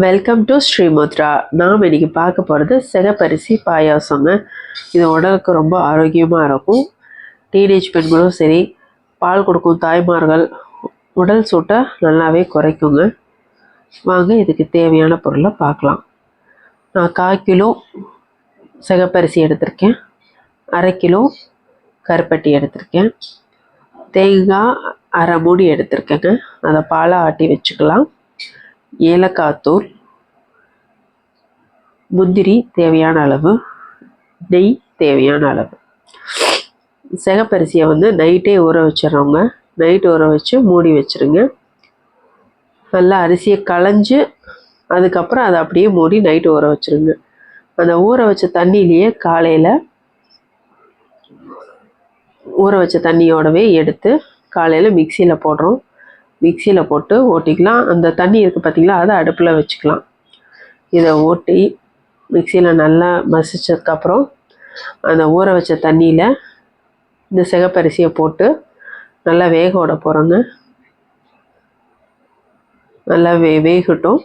Welcome to ஸ்ரீமுத்ரா நாம் இன்றைக்கி பார்க்க போகிறது சிகப்பரிசி பாயாசங்க. இது உடலுக்கு ரொம்ப ஆரோக்கியமாக இருக்கும். டீனேஜ் பெண்களும் சரி பால் கொடுக்கும் தாய்மார்கள் உடல் சூட்டை நல்லாவே குறைக்குங்க. வாங்க இதுக்கு தேவையான பொருளை பார்க்கலாம். நான் கால் கிலோ சிகப்பரிசி எடுத்திருக்கேன். அரை கிலோ கருப்பட்டி எடுத்திருக்கேன். தேங்காய் அரை மூடி எடுத்திருக்கேங்க. அதை பாலை ஆட்டி வச்சுக்கலாம். ஏலக்காத்தூர். முந்திரி தேவையான அளவு நெய் தேவையான அளவு. சிகப்பரிசியை வந்து நைட்டே ஊற வச்சிடறவங்க. நைட் ஊற வச்சு மூடி வச்சிருங்க. நல்லா அரிசியை களைஞ்சு அதுக்கப்புறம் அதை அப்படியே மூடி நைட்டு ஊற வச்சிருங்க. அந்த ஊற வச்ச தண்ணியிலேயே காலையில் ஊற வச்ச தண்ணியோடவே எடுத்து காலையில் மிக்சியில் போடுறோம். மிக்சியில் போட்டு ஓட்டிக்கலாம். அந்த தண்ணி இருக்குது பார்த்திங்களா அதை அடுப்பில் வச்சுக்கலாம். இதை ஓட்டி மிக்சியில் நல்லா மசிச்சதுக்கப்புறம் அந்த ஊற வச்ச தண்ணியில் இந்த சிகப்பரிசியை போட்டு நல்லா வேக விட போகிறோங்க நல்லா வே வேகட்டும்.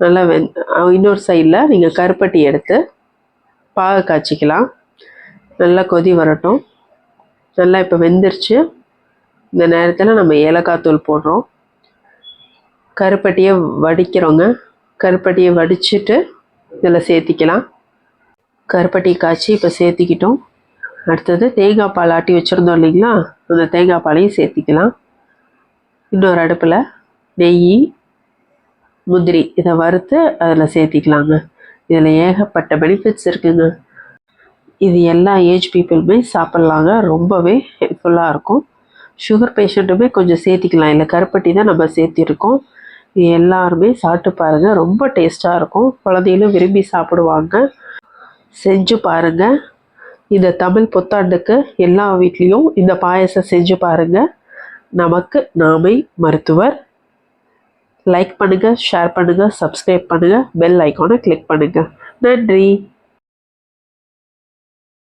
நல்லா வெ இன்னொரு சைடில் நீங்கள் கருப்பட்டி எடுத்து பாகு காய்ச்சிக்கலாம். நல்லா கொதி வரட்டும். நல்லா இப்போ வெந்துருச்சு. இந்த நேரத்தில் நம்ம ஏலக்காய் தூள் போடுறோம். கருப்பட்டியை வடிக்கிறோங்க. கருப்பட்டியை வடிச்சிட்டு இதில் சேர்த்திக்கலாம். கருப்பட்டி காய்ச்சி இப்போ சேர்த்திக்கிட்டோம். அடுத்தது தேங்காய் பால் ஆட்டி வச்சுருந்தோம் இல்லைங்களா? அந்த தேங்காய் பாலையும் சேர்த்திக்கலாம். இன்னொரு அடுப்பில் நெய் முந்திரி இதை வறுத்து அதில் சேர்த்திக்கலாங்க. இதில் ஏகப்பட்ட பெனிஃபிட்ஸ் இருக்குங்க. இது எல்லா ஏஜ் பீப்புளுமே சாப்பிட்லாங்க. ரொம்பவே ஹெல்ப்ஃபுல்லாக இருக்கும். சுகர் பேஷண்ட்டுமே கொஞ்சம் சேர்த்திக்கலாம். இல்லை கருப்பட்டி தான் நம்ம சேர்த்திருக்கோம். எல்லாருமே சாப்பிட்டு பாருங்கள் ரொம்ப டேஸ்ட்டாக இருக்கும். குழந்தைகளும் விரும்பி சாப்பிடுவாங்க. செஞ்சு பாருங்கள் இந்த தமிழ் புத்தாண்டுக்கு எல்லா வீட்லேயும் இந்த பாயசம் செஞ்சு பாருங்கள் நமக்கு நாமை மருத்துவர். லைக் பண்ணுங்கள் ஷேர் பண்ணுங்கள் சப்ஸ்கிரைப் பண்ணுங்கள் பெல் ஐக்கானை கிளிக் பண்ணுங்கள் நன்றி.